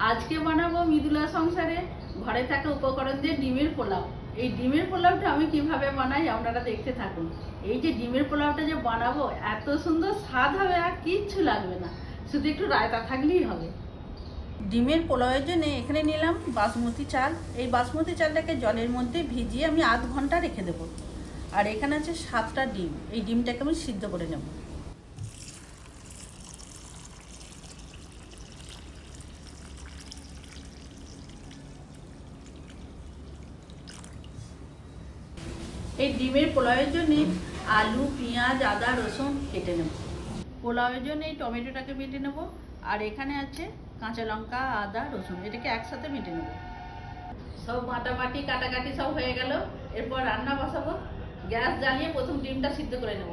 আজকে বানাবো মৃদুলা সংসারে ঘরে থাকা উপকরণ দিয়ে ডিমের পোলাও। এই ডিমের পোলাওটা আমি কীভাবে বানাই আপনারা দেখতে থাকুন। এই যে ডিমের পোলাওটা যে বানাবো, এত সুন্দর স্বাদ হবে আর কিচ্ছু লাগবে না। শুধু একটু রায়তা থাকলেই হবে। ডিমের পোলাওয়ের জন্য এখানে নিলাম বাসমতি চাল। এই বাসমতি চালটাকে জলের মধ্যে ভিজিয়ে আমি আধ ঘণ্টা রেখে দেবো। আর এখানে আছে সাতটা ডিম। এই ডিমটাকে আমি সিদ্ধ করে নেব এই ডিমের পোলাওয়ের জন্য আলু, পেঁয়াজ, আদা, রসুন কেটে নেব। পোলাওয়ের জন্য এই টমেটোটাকে বেটে নেব। আর এখানে আছে কাঁচা লঙ্কা, আদা, রসুন, এটাকে একসাথে মেটে নেব। সব মাটামাটি কাটাকাটি সব হয়ে গেল। এরপর রান্না বসাবো। গ্যাস জ্বালিয়ে প্রথম ডিমটা সিদ্ধ করে নেব।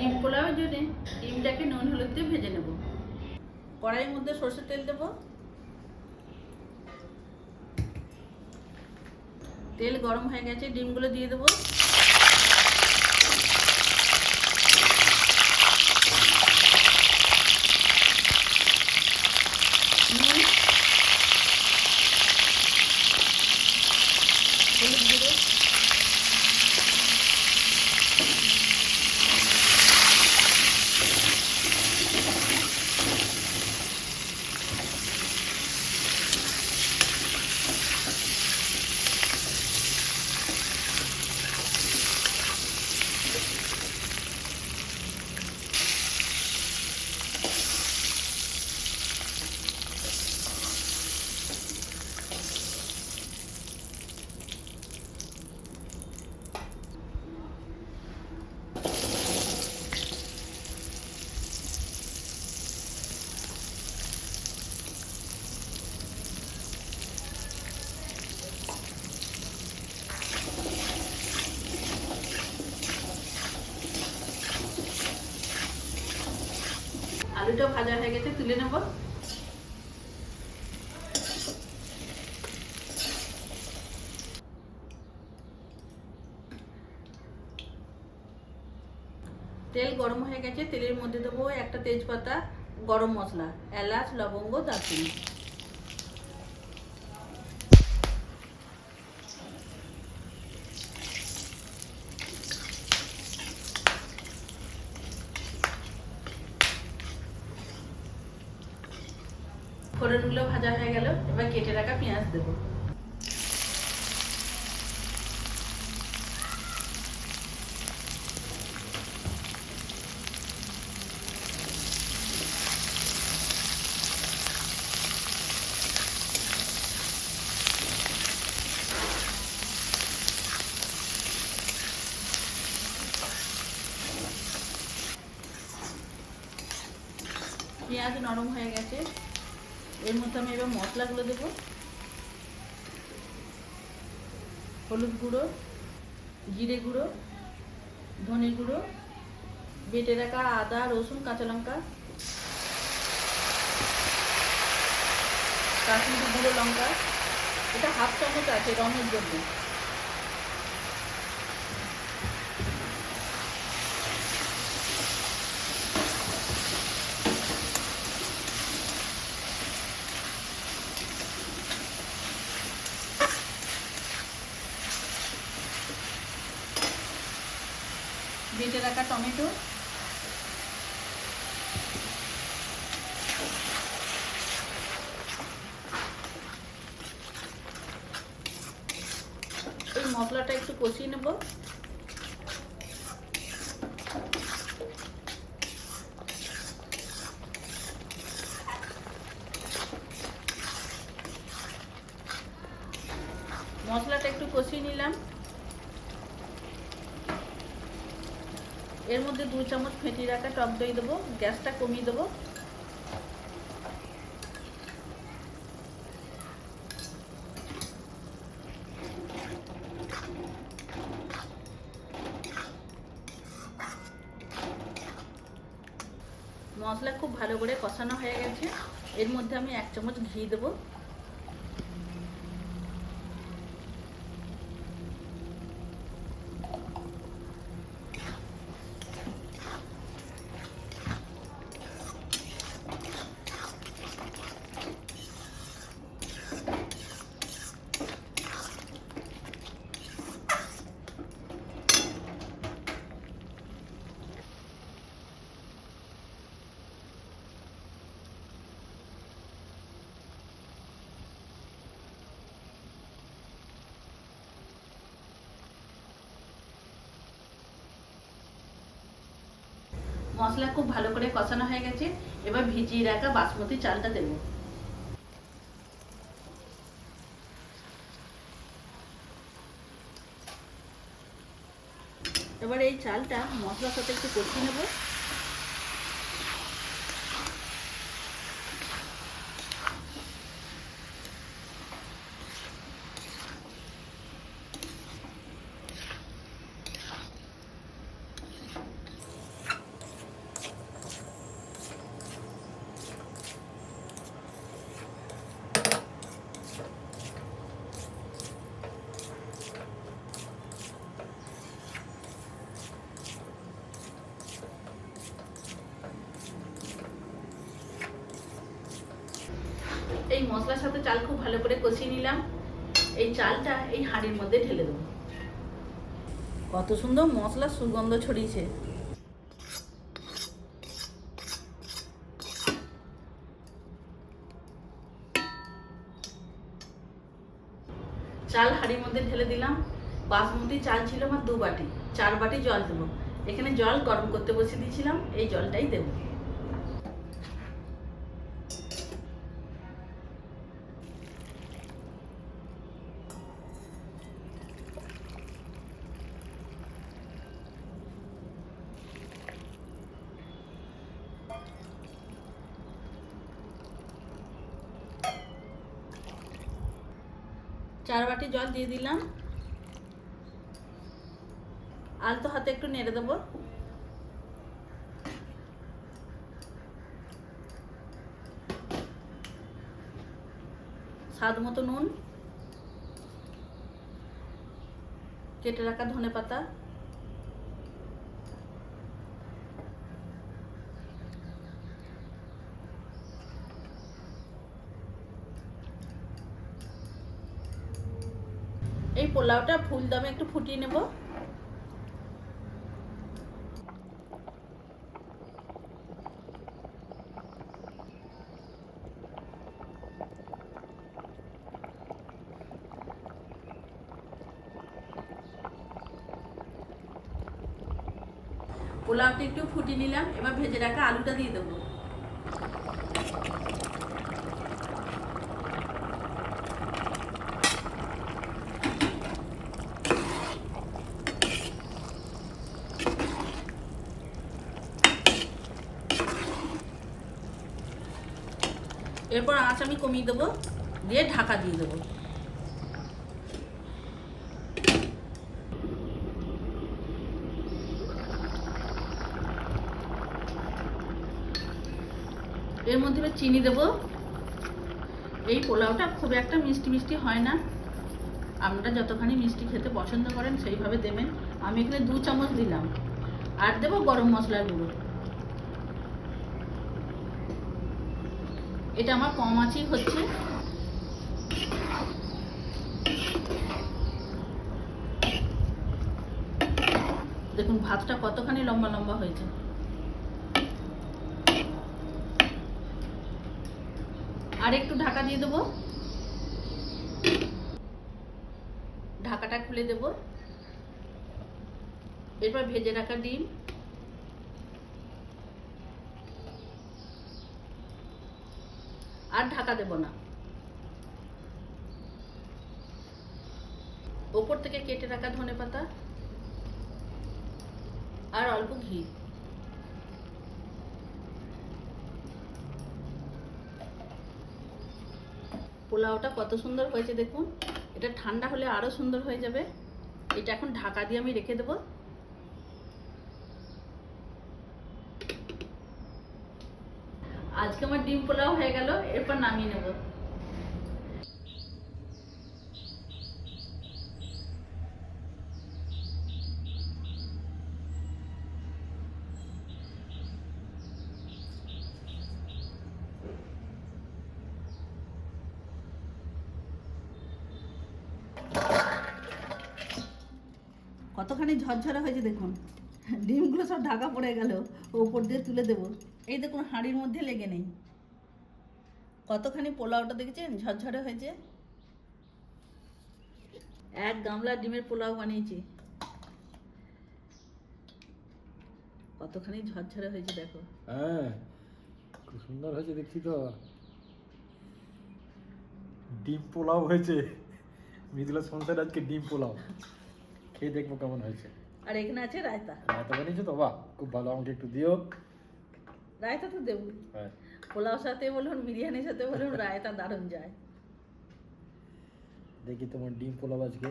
ডিম পোলাওয়ের জন্য ডিমটাকে নুন হলুদ দিয়ে ভেজে নেব। কড়াইয়ের মধ্যে সরষের তেল দেব। তেল গরম হয়ে গেছে, ডিমগুলো দিয়ে দেবো নুন হলুদ গুঁড়ো আলুটা ভাজা হয়ে গেছে, তুলে নেব। তেল গরম হয়ে গেছে, তেলের মধ্যে দেবো একটা তেজপাতা, গরম মশলা, এলাচ, লবঙ্গ, দারচিনি। ফোড়নগুলো ভাজা হয়ে গেল এবার কেটে রাখা পেঁয়াজ দেবো। পেঁয়াজ নরম হয়ে গেছে। এর মধ্যে আমি এবার মশলাগুলো দেবো। হলুদ গুঁড়ো, জিরে গুঁড়ো, ধনে গুঁড়ো, বেটে রাখা আদা, রসুন, কাঁচা লঙ্কা, কাশ্মীরি গুঁড়ো লঙ্কা। এটা হাফ চামচ আছে রঙের জন্য। রাখা টমেটো। এই মশলাটা একটু কষিয়ে নেব মশলাটা একটু কষিয়ে নিলাম এর ফেটি রাখা টক দই দেবো, গ্যাসটা কমিয়ে দেবো। মশলা খুব ভালো করে কষানো হয়ে গেছে। এর মধ্যে আমি এক চামচ ঘি দেবো। মশলা খুব ভালো করে কষানো হয়ে গেছে। এবার ভিজিয়ে রাখা বাসমতি চালটা দেবো। এবার এই চালটা মশলার সাথে একটু কষিয়ে নেব এই মশলার সাথে চাল খুব ভালো করে কষিয়ে নিলাম। এই চালটা এই হাঁড়ির মধ্যে ঢেলে দেবো। কত সুন্দর মশলার সুগন্ধ ছড়িয়েছে। চাল হাঁড়ির মধ্যে ঢেলে দিলাম। বাসমতি চাল ছিল আমার দু বাটি চার বাটি জল দেবো। এখানে জল গরম করতে বসিয়ে দিয়েছিলাম এই জলটাই দেবো। চার বাটি জল দিয়ে দিলাম। আলতো হাতে একটু নেড়ে দেবো। স্বাদ মতো নুন। কেটে রাখা ধনে পাতা এই পোলাওটা ফুল দমে একটু ফুটিয়ে নেব। পোলাওটা একটু ফুটিয়ে নিলাম, এবার ভেজে রাখা আলুটা দিয়ে দেবো। এরপর আঁচ আমি কমিয়ে দেবো, দিয়ে ঢাকা দিয়ে দেবো। এর মধ্যে চিনি দেবো। এই পোলাওটা খুব একটা মিষ্টি মিষ্টি হয় না। আপনারা যতখানি মিষ্টি খেতে পছন্দ করেন সেইভাবে দেবেন। আমি এখানে দু চামচ দিলাম। আর দেবো গরম মশলার গুঁড়ো। এটা আমার কম আঁচই হচ্ছে। দেখুন, ভাতটা কতখানি লম্বা লম্বা হয়েছে। আর একটু ঢাকা দিয়ে দেবো। ঢাকাটা খুলে দেব। এরপর ভেজে রাখা ডিম। আর ঢাকা দেব না। ওপর থেকে কেটে রাখা ধনে পাতা আর অল্প ঘি। পোলাওটা কত সুন্দর হয়েছে দেখুন। এটা ঠান্ডা হলে আরও সুন্দর হয়ে যাবে। এটা এখন ঢাকা দিয়ে আমি রেখে দেবো। আজকে আমার ডিম পোলাও হয়ে গেল, এরপর নামিয়ে নেব। কতখানি ঝরঝরা হয়েছে দেখুন। ডিমগুলো সব ঢাকা পড়ে গেল, ওপর দিয়ে তুলে দেবো। এই দেখুন হাঁড়ির মধ্যে লেগে নেই। কতখানি পোলাওটা দেখেছেন? ঝরঝরে হয়েছে। এক গামলা ডিমের পোলাও বানিয়েছি। কতখানি ঝরঝরে হয়েছে দেখো। হ্যাঁ খুব সুন্দর হয়েছে দেখছি তো। ডিম পোলাও হয়েছে। মৃদুলা সংসার আজকে ডিম পোলাও। খেয়ে দেখব কেমন হয়েছে। আর এখানে আছে রায়তা। রায়তা বানিয়েছো তো? বাহ খুব ভালো। আমাকে একটু দিও। রায়তা তো দেবো হ্যাঁ। পোলাও সাথে বলুন বিরিয়ানির সাথে বলুন রায়তা দারুণ যায়। দেখি তোমার ডিম পোলাও আজকে।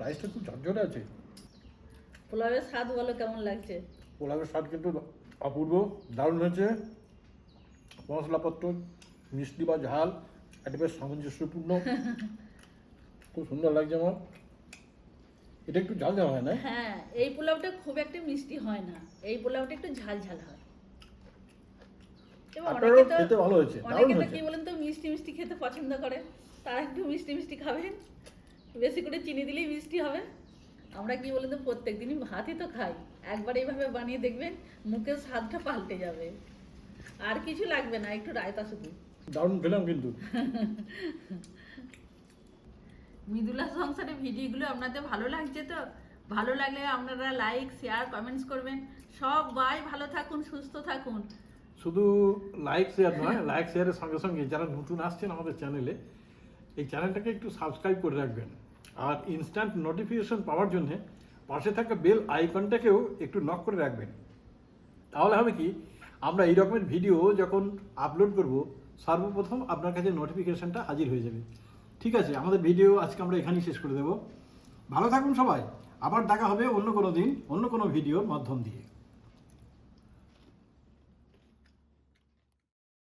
রাইসটা খুব ঝরঝরে আছে। পোলাওয়ের স্বাদ বলো কেমন লাগছে? পোলাওয়ের স্বাদ কিন্তু অপূর্ব দারুণ হয়েছে। মশলাপত্র মিষ্টি বা ঝাল একটা বেশ সামঞ্জস্যপূর্ণ। খুব সুন্দর লাগছে আমার। এটা একটু ঝাল ঝাল হয় না? হ্যাঁ এই পোলাওটা খুব একটা মিষ্টি হয় না। এই পোলাওটা একটু ঝাল ঝাল হয়। আপনারও খেতে ভালো হয়েছে অনেকে তো কি বলেন তো মিষ্টি মিষ্টি খেতে পছন্দ করে। তারা একটু মিষ্টি মিষ্টি খাবেন। বেশি করে চিনি দিলেই মিষ্টি হবে। আমরা কি বলেন তো প্রত্যেক দিনই ভাতই তো খাই। একবার এইভাবে বানিয়ে দেখবেন মুখের স্বাদটা পাল্টে যাবে। আর কিছু লাগবে না একটু রায়তা শুধু। দারুণ খেলাম কিন্তু। মৃদুলা সংসারের ভিডিওগুলো আপনাদের ভালো লাগছে তো? ভালো লাগলে আপনারা লাইক শেয়ার কমেন্টস করবেন। সবাই ভালো থাকুন, সুস্থ থাকুন। শুধু লাইক শেয়ার নয় লাইক শেয়ারের সঙ্গে সঙ্গে যারা নতুন আসছেন আমাদের চ্যানেলে এই চ্যানেলটাকে একটু সাবস্ক্রাইব করে রাখবেন। আর ইনস্ট্যান্ট নোটিফিকেশন পাওয়ার জন্য পাশে থাকা বেল আইকনটাকেও একটু নক করে রাখবেন। তাহলে হবে কি, আমরা এই রকমের ভিডিও যখন আপলোড করব, সর্বপ্রথম আপনার কাছে নোটিফিকেশনটা হাজির হয়ে যাবে। ঠিক আছে, আমাদের ভিডিও আজকে আমরা এখানেই শেষ করে দেব। ভালো থাকুন সবাই। আবার দেখা হবে অন্য কোনো দিন, অন্য কোনো ভিডিওর মাধ্যম দিয়ে।